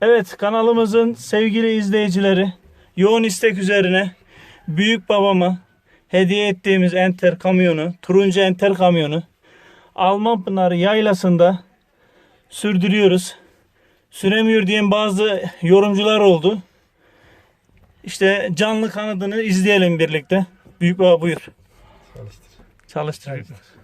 Evet kanalımızın sevgili izleyicileri yoğun istek üzerine büyük babama hediye ettiğimiz enter kamyonu, turuncu enter kamyonu Alman Pınarı yaylasında sürdürüyoruz. Süremiyor diyen bazı yorumcular oldu. İşte canlı kanadını izleyelim birlikte. Büyük baba buyur. Çalıştır. Çalıştır. Haydi.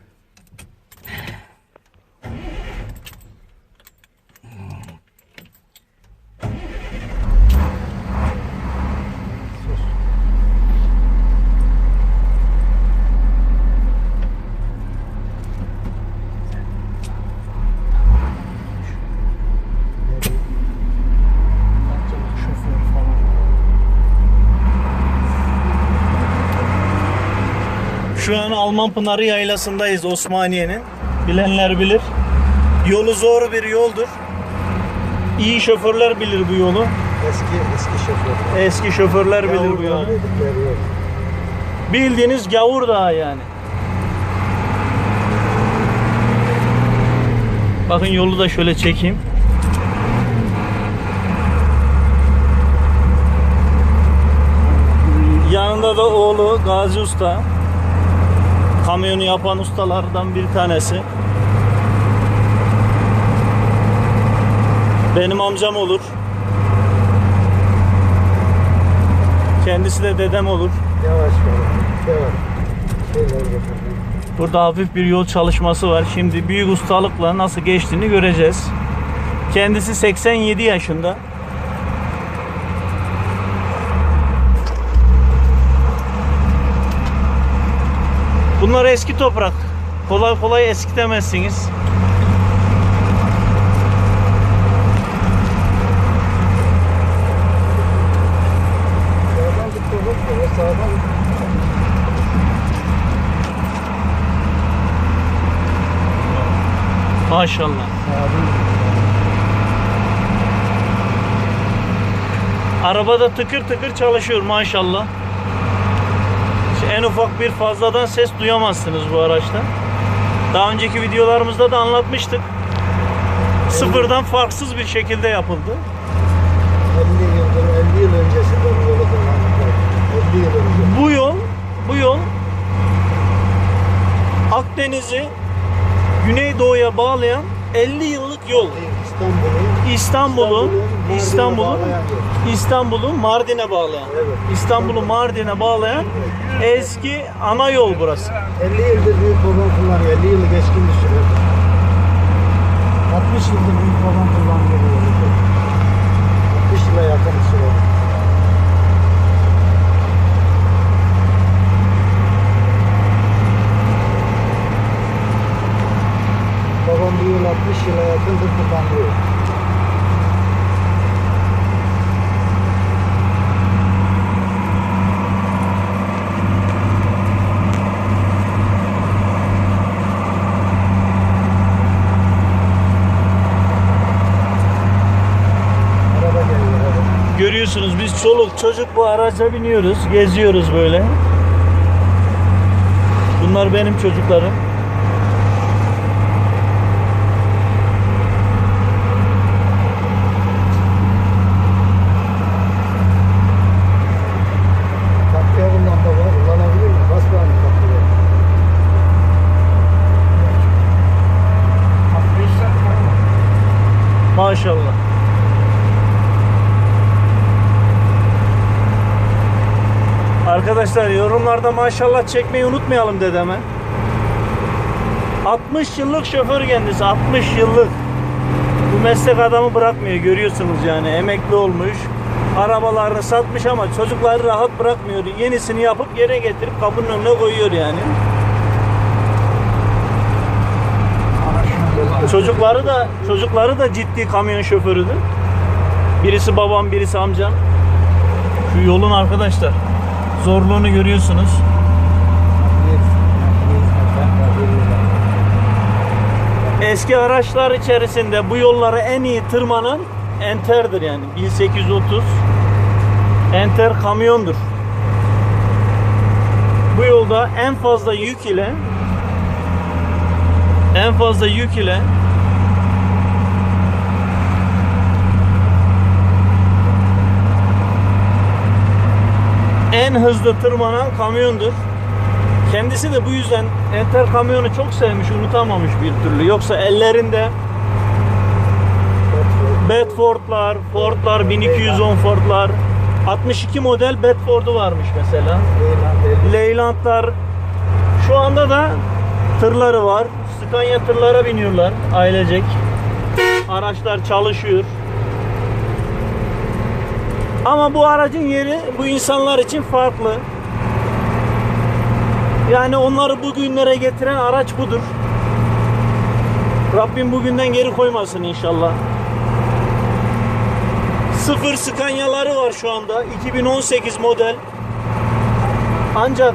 Şu an Alman Pınarı yaylasındayız Osmaniye'nin. Bilenler bilir. Yolu zor bir yoldur. İyi şoförler bilir bu yolu. Eski eski şoför. Eski şoförler bilir bu yolu. Bildiğiniz gavur dağı yani. Bakın yolu da şöyle çekeyim. Yanında da oğlu Gazi Usta. Kamyonu yapan ustalardan bir tanesi. Benim amcam olur. Kendisi de dedem olur. Yavaş yavaş. Yavaş. Burada hafif bir yol çalışması var. Şimdi büyük ustalıkla nasıl geçtiğini göreceğiz. Kendisi 87 yaşında. Bunlar eski toprak. Kolay kolay eskitemezsiniz. Maşallah. Arabada tıkır tıkır çalışıyor maşallah. En ufak bir fazladan ses duyamazsınız bu araçta. Daha önceki videolarımızda da anlatmıştık. Sıfırdan farksız bir şekilde yapıldı. 50 yıldır, 50 yıl öncesinde bu yolu kullandık. 50 yıl önce. Bu yol, bu yol Akdeniz'i Güneydoğu'ya bağlayan 50 yıllık yol. İstanbul'u İstanbul'u Mardin'e İstanbul'u Mardin'e bağlayan. İstanbul'u Mardin'e bağlayan eski ana yol burası. 50 yıldır büyük babam kullanıyor. 50 yılı geçkin bir süre. 60 yıldır büyük babam kullanıyor bu yolu. 60 yıla yakın bir süre. Babam bu yıl 60 yıla yakındır kullanıyor. Biz çoluk çocuk bu araca biniyoruz, geziyoruz böyle. Bunlar benim çocuklarım. Arkadaşlar yorumlarda maşallah çekmeyi unutmayalım dedeme. 60 yıllık şoför kendisi 60 yıllık. Bu meslek adamı bırakmıyor görüyorsunuz yani emekli olmuş. Arabalarını satmış ama çocukları rahat bırakmıyor. Yenisini yapıp yere getirip kapının önüne koyuyor yani. Çocukları da çocukları da ciddi kamyon şoförüdür. Birisi babam, birisi amcam. Şu yolun arkadaşlar zorluğunu görüyorsunuz. Eski araçlar içerisinde bu yolları en iyi tırmanan Enter'dir yani 1830 Enter kamyondur. Bu yolda en fazla yük ile en fazla yük ile en hızlı tırmanan kamyondur. Kendisi de bu yüzden Enter kamyonu çok sevmiş, unutamamış bir türlü. Yoksa ellerinde Bedford'lar, Ford'lar, 1210 Ford'lar, 62 model Bedford'u varmış mesela. Leyland 50. Leyland'lar şu anda da tırları var. Scania tırlara biniyorlar ailecek. Araçlar çalışıyor. Ama bu aracın yeri bu insanlar için farklı. Yani onları bugünlere getiren araç budur. Rabbim bugünden geri koymasın inşallah. Sıfır Scania'ları var şu anda. 2018 model. Ancak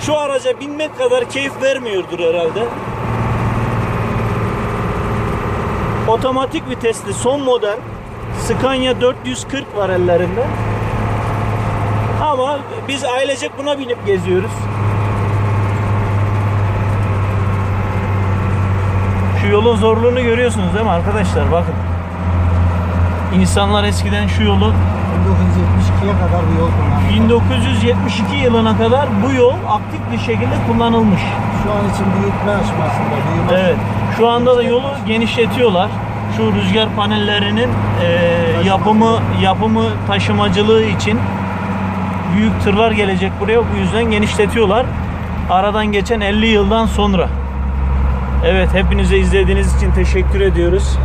şu araca binmek kadar keyif vermiyordur herhalde. Otomatik vitesli son model Scania 440 var ellerinde. Ama biz ailecek buna binip geziyoruz. Şu yolun zorluğunu görüyorsunuz değil mi arkadaşlar? Bakın. İnsanlar eskiden şu yolu 1972'ye kadar bu yol kullanıldı. 1972 yılına kadar bu yol aktif bir şekilde kullanılmış. Şu an için büyütme aşamasında. Büyüme Evet. Şu anda da yolu genişletiyorlar. Şu rüzgar panellerinin e, yapımı yapımı taşımacılığı için büyük tırlar gelecek buraya. Bu yüzden genişletiyorlar. Aradan geçen 50 yıldan sonra. Evet, hepinize izlediğiniz için teşekkür ediyoruz.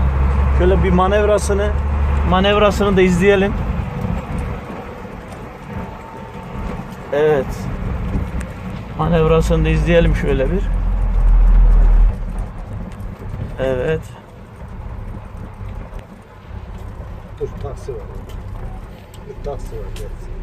Şöyle bir manevrasını manevrasını da izleyelim. Evet. Manevrasını da izleyelim şöyle bir. Evet. Dur taksi var. Dur taksi var.